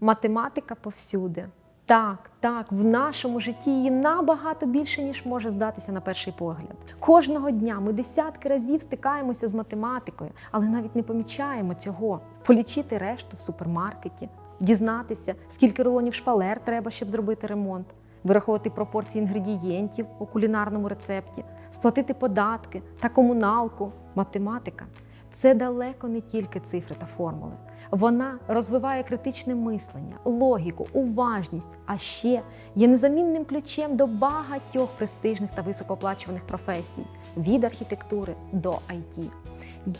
Математика повсюди. Так, так, в нашому житті її набагато більше, ніж може здатися на перший погляд. Кожного дня ми десятки разів стикаємося з математикою, але навіть не помічаємо цього. Полічити решту в супермаркеті, дізнатися, скільки рулонів шпалер треба, щоб зробити ремонт, вирахувати пропорції інгредієнтів у кулінарному рецепті, сплатити податки та комуналку. Математика це далеко не тільки цифри та формули. Вона розвиває критичне мислення, логіку, уважність, а ще є незамінним ключем до багатьох престижних та високооплачуваних професій від архітектури до IT.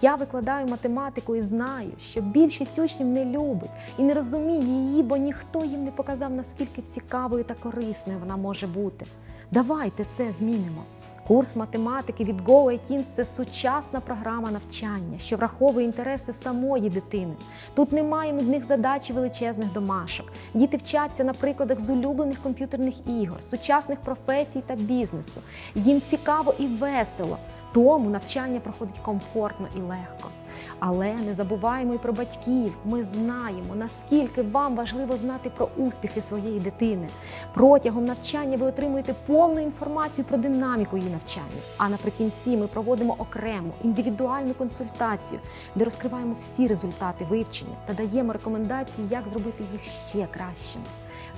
Я викладаю математику і знаю, що більшість учнів не любить і не розуміє її, бо ніхто їм не показав, наскільки цікавою та корисною вона може бути. Давайте це змінимо. Курс математики від GoITins – це сучасна програма навчання, що враховує інтереси самої дитини. Тут немає нудних задач і величезних домашок. Діти вчаться на прикладах з улюблених комп'ютерних ігор, сучасних професій та бізнесу. Їм цікаво і весело, тому навчання проходить комфортно і легко. Але не забуваємо і про батьків. Ми знаємо, наскільки вам важливо знати про успіхи своєї дитини. Протягом навчання ви отримуєте повну інформацію про динаміку її навчання. А наприкінці ми проводимо окрему індивідуальну консультацію, де розкриваємо всі результати вивчення та даємо рекомендації, як зробити їх ще кращими.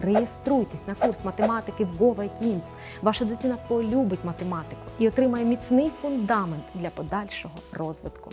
Реєструйтесь на курс математики в GoVITins. Ваша дитина полюбить математику і отримає міцний фундамент для подальшого розвитку.